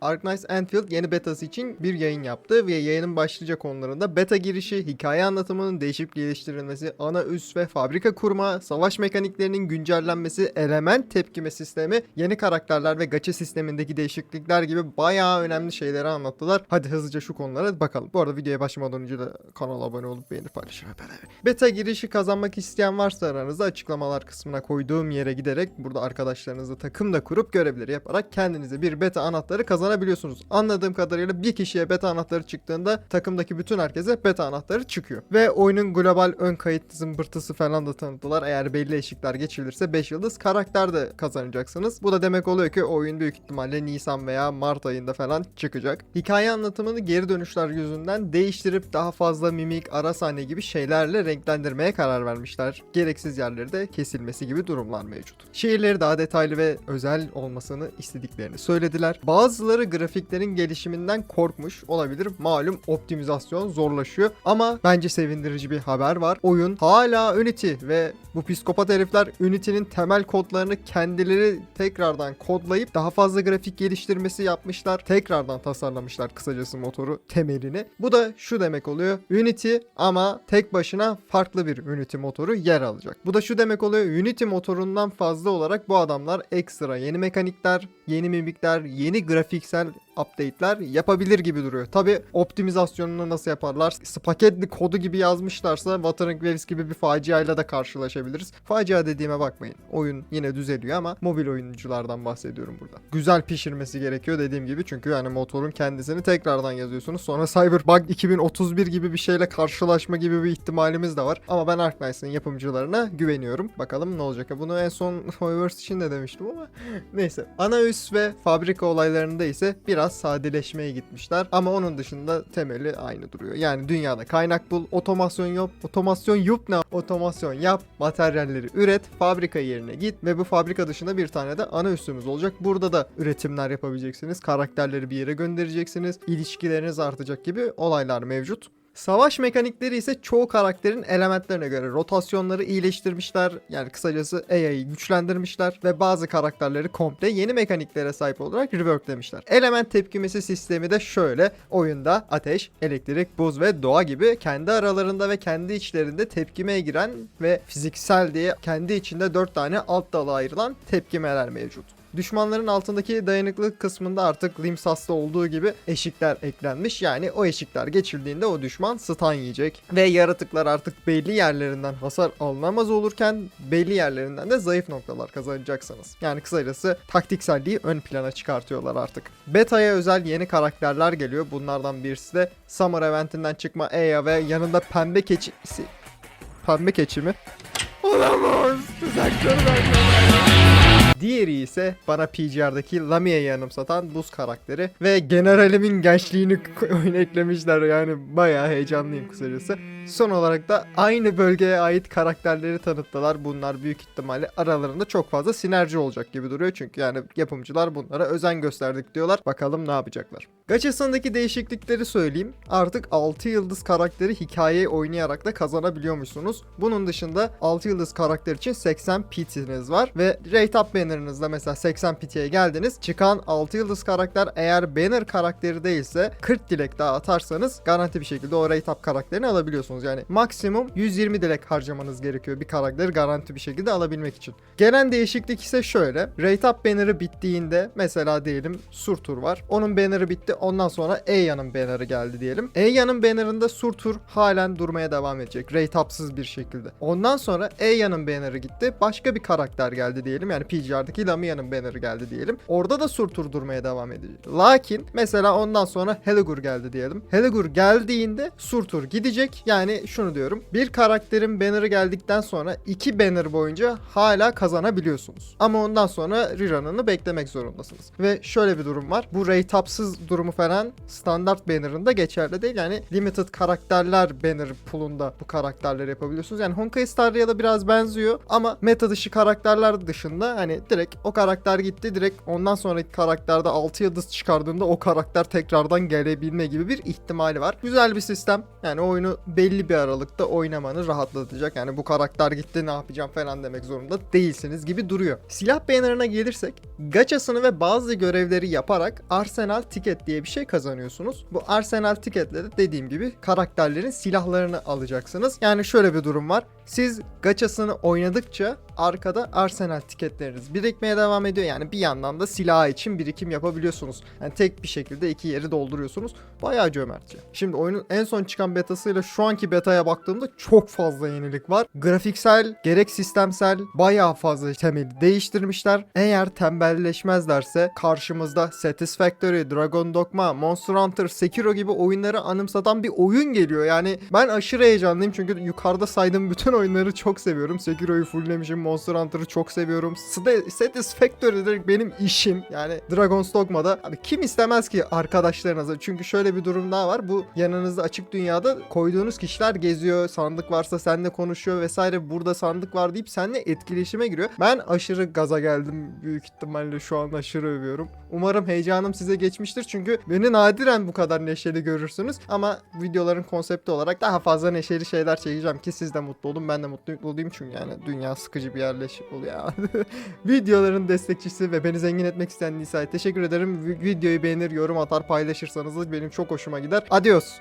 Arknights Enfield yeni betası için bir yayın yaptı ve yayının başlıca konularında beta girişi, hikaye anlatımının değişip geliştirilmesi, ana üs ve fabrika kurma, savaş mekaniklerinin güncellenmesi, element tepkime sistemi, yeni karakterler ve gacha sistemindeki değişiklikler gibi bayağı önemli şeyleri anlattılar. Hadi hızlıca şu konulara bakalım. Bu arada videoya başlamadan önce de kanala abone olup beğenip paylaşın. Beta girişi kazanmak isteyen varsa aranızda açıklamalar kısmına koyduğum yere giderek burada arkadaşlarınızla takım da kurup görevleri yaparak kendinize bir beta anahtarı kazanabiliyorsunuz. Anladığım kadarıyla bir kişiye beta anahtarı çıktığında takımdaki bütün herkese beta anahtarı çıkıyor. Ve oyunun global ön kayıt zımbırtısı falan da tanıttılar. Eğer belli eşikler geçirilirse 5 yıldız karakter de kazanacaksınız. Bu da demek oluyor ki oyun büyük ihtimalle Nisan veya Mart ayında falan çıkacak. Hikaye anlatımını geri dönüşler yüzünden değiştirip daha fazla mimik, ara sahne gibi şeylerle renklendirmeye karar vermişler. Gereksiz yerleri de kesilmesi gibi durumlar mevcut. Şehirleri daha detaylı ve özel olmasını istediklerini söylediler. Bazıları grafiklerin gelişiminden korkmuş olabilir. Malum optimizasyon zorlaşıyor ama bence sevindirici bir haber var. Oyun hala Unity ve bu psikopat herifler Unity'nin temel kodlarını kendileri tekrardan kodlayıp daha fazla grafik geliştirmesi yapmışlar. Tekrardan tasarlamışlar kısacası motoru temelini. Bu da şu demek oluyor. Unity ama tek başına farklı bir Unity motoru yer alacak. Bu da şu demek oluyor. Unity motorundan fazla olarak bu adamlar ekstra yeni mekanikler, yeni mimikler, yeni grafiksel update'ler yapabilir gibi duruyor. Tabi optimizasyonunu nasıl yaparlar? Spagetti kodu gibi yazmışlarsa Wuthering Waves gibi bir faciayla da karşılaşabiliriz. Facia dediğime bakmayın. Oyun yine düzeliyor ama mobil oyunculardan bahsediyorum burada. Güzel pişirmesi gerekiyor dediğim gibi çünkü yani motorun kendisini tekrardan yazıyorsunuz. Sonra Cyberbug 2031 gibi bir şeyle karşılaşma gibi bir ihtimalimiz de var. Ama ben Arknights'ın yapımcılarına güveniyorum. Bakalım ne olacak. Bunu en son Hoyoverse için de demiştim ama neyse. Ana üs ve fabrika olaylarında ise biraz sadeleşmeye gitmişler. Ama onun dışında temeli aynı duruyor. Yani dünyada kaynak bul, otomasyon yap, otomasyon yup ne? Otomasyon yap, materyalleri üret, fabrika yerine git ve bu fabrika dışında bir tane de ana üssümüz olacak. Burada da üretimler yapabileceksiniz. Karakterleri bir yere göndereceksiniz. ilişkileriniz artacak gibi olaylar mevcut. Savaş mekanikleri ise çoğu karakterin elementlerine göre rotasyonları iyileştirmişler. Yani kısacası AI'yi güçlendirmişler ve bazı karakterleri komple yeni mekaniklere sahip olarak reworklemişler. Element tepkimesi sistemi de şöyle. Oyunda ateş, elektrik, buz ve doğa gibi kendi aralarında ve kendi içlerinde tepkimeye giren ve fiziksel diye kendi içinde 4 tane alt dala ayrılan tepkimeler mevcut. Düşmanların altındaki dayanıklılık kısmında artık Limsas'ta olduğu gibi eşikler eklenmiş. Yani o eşikler geçildiğinde o düşman stun yiyecek. Ve yaratıklar artık belli yerlerinden hasar alınamaz olurken belli yerlerinden de zayıf noktalar kazanacaksınız. Yani kısacası taktikselliği ön plana çıkartıyorlar artık. Beta'ya özel yeni karakterler geliyor. Bunlardan birisi de Summer Event'inden çıkma Eya ve yanında pembe keçisi... Pembe keçi mi? Olamaz! Tuzakları Diğeri ise bana PGR'daki Lamia'yı anımsatan buz karakteri ve generalimin gençliğini oyuna eklemişler yani bayağı heyecanlıyım kısacası. Son olarak da aynı bölgeye ait karakterleri tanıttılar. Bunlar büyük ihtimalle aralarında çok fazla sinerji olacak gibi duruyor. Çünkü yani yapımcılar bunlara özen gösterdik diyorlar. Bakalım ne yapacaklar. Gachasındaki değişiklikleri söyleyeyim. Artık 6 yıldız karakteri hikayeyi oynayarak da kazanabiliyormuşsunuz. Bunun dışında 6 yıldız karakter için 80 PT'niz var ve rate up banner'ınızda mesela 80 PT'ye geldiniz. Çıkan 6 yıldız karakter eğer banner karakteri değilse 40 dilek daha atarsanız garanti bir şekilde o rate up karakterini alabiliyorsunuz. Yani maksimum 120 dilek harcamanız gerekiyor bir karakteri garanti bir şekilde alabilmek için. Gelen değişiklik ise şöyle. Rate up banner'ı bittiğinde mesela diyelim Surtur var. Onun banner'ı bitti. Ondan sonra Eyya'nın banner'ı geldi diyelim. Eyya'nın banner'ında Surtur halen durmaya devam edecek. Rate up'sız bir şekilde. Ondan sonra Eyya'nın banner'ı gitti. Başka bir karakter geldi diyelim. Yani PGR'daki Lamia'nın banner'ı geldi diyelim. Orada da Surtur durmaya devam edecek. Lakin mesela ondan sonra Heligur geldi diyelim. Heligur geldiğinde Surtur gidecek. Yani şunu diyorum. Bir karakterin banner'ı geldikten sonra iki banner boyunca hala kazanabiliyorsunuz. Ama ondan sonra rerun'ını beklemek zorundasınız. Ve şöyle bir durum var. Bu rate up'sız durumu falan standart banner'ında geçerli değil. Yani limited karakterler banner pool'unda bu karakterleri yapabiliyorsunuz. Yani Honkai Star Rail'a biraz benziyor ama meta dışı karakterler dışında hani direkt o karakter gitti direkt ondan sonraki karakterde 6 yıldız çıkardığında o karakter tekrardan gelebilme gibi bir ihtimali var. Güzel bir sistem. Yani oyunu belli belli bir aralıkta oynamanı rahatlatacak. Yani bu karakter gitti ne yapacağım falan demek zorunda değilsiniz gibi duruyor. Silah banner'ına gelirsek gaçasını ve bazı görevleri yaparak Arsenal Ticket diye bir şey kazanıyorsunuz. Bu Arsenal Ticket'le de dediğim gibi karakterlerin silahlarını alacaksınız. Yani şöyle bir durum var. Siz gaçasını oynadıkça arkada Arsenal tiketleriniz birikmeye devam ediyor. Yani bir yandan da silah için birikim yapabiliyorsunuz. Yani tek bir şekilde iki yeri dolduruyorsunuz. Bayağı cömertçe. Şimdi oyunun en son çıkan betasıyla şu anki betaya baktığımda çok fazla yenilik var. Grafiksel, gerek sistemsel bayağı fazla temeli değiştirmişler. Eğer tembelleşmezlerse karşımızda Satisfactory, Dragon Dogma, Monster Hunter, Sekiro gibi oyunları anımsatan bir oyun geliyor. Yani ben aşırı heyecanlıyım çünkü yukarıda saydığım bütün oyunları çok seviyorum. Sekiro'yu fulllemişim, Monster Hunter'ı çok seviyorum. Satisfactory direkt benim işim. Yani Dragon's Dogma'da abi kim istemez ki arkadaşlarınıza? Çünkü şöyle bir durum daha var. Bu yanınızda açık dünyada koyduğunuz kişiler geziyor. Sandık varsa seninle konuşuyor vesaire. Burada sandık var deyip seninle etkileşime giriyor. Ben aşırı gaza geldim. Büyük ihtimalle şu an aşırı övüyorum. Umarım heyecanım size geçmiştir. Çünkü beni nadiren bu kadar neşeli görürsünüz. Ama videoların konsepti olarak daha fazla neşeli şeyler çekeceğim ki siz de mutlu olun. Ben de mutlu olayım çünkü yani dünya sıkıcı bir yerleşim oluyor. Videoların destekçisi ve beni zengin etmek isteyen Nisa'ya teşekkür ederim. Vi- Videoyu beğenir, yorum atar, paylaşırsanız benim çok hoşuma gider. Adios.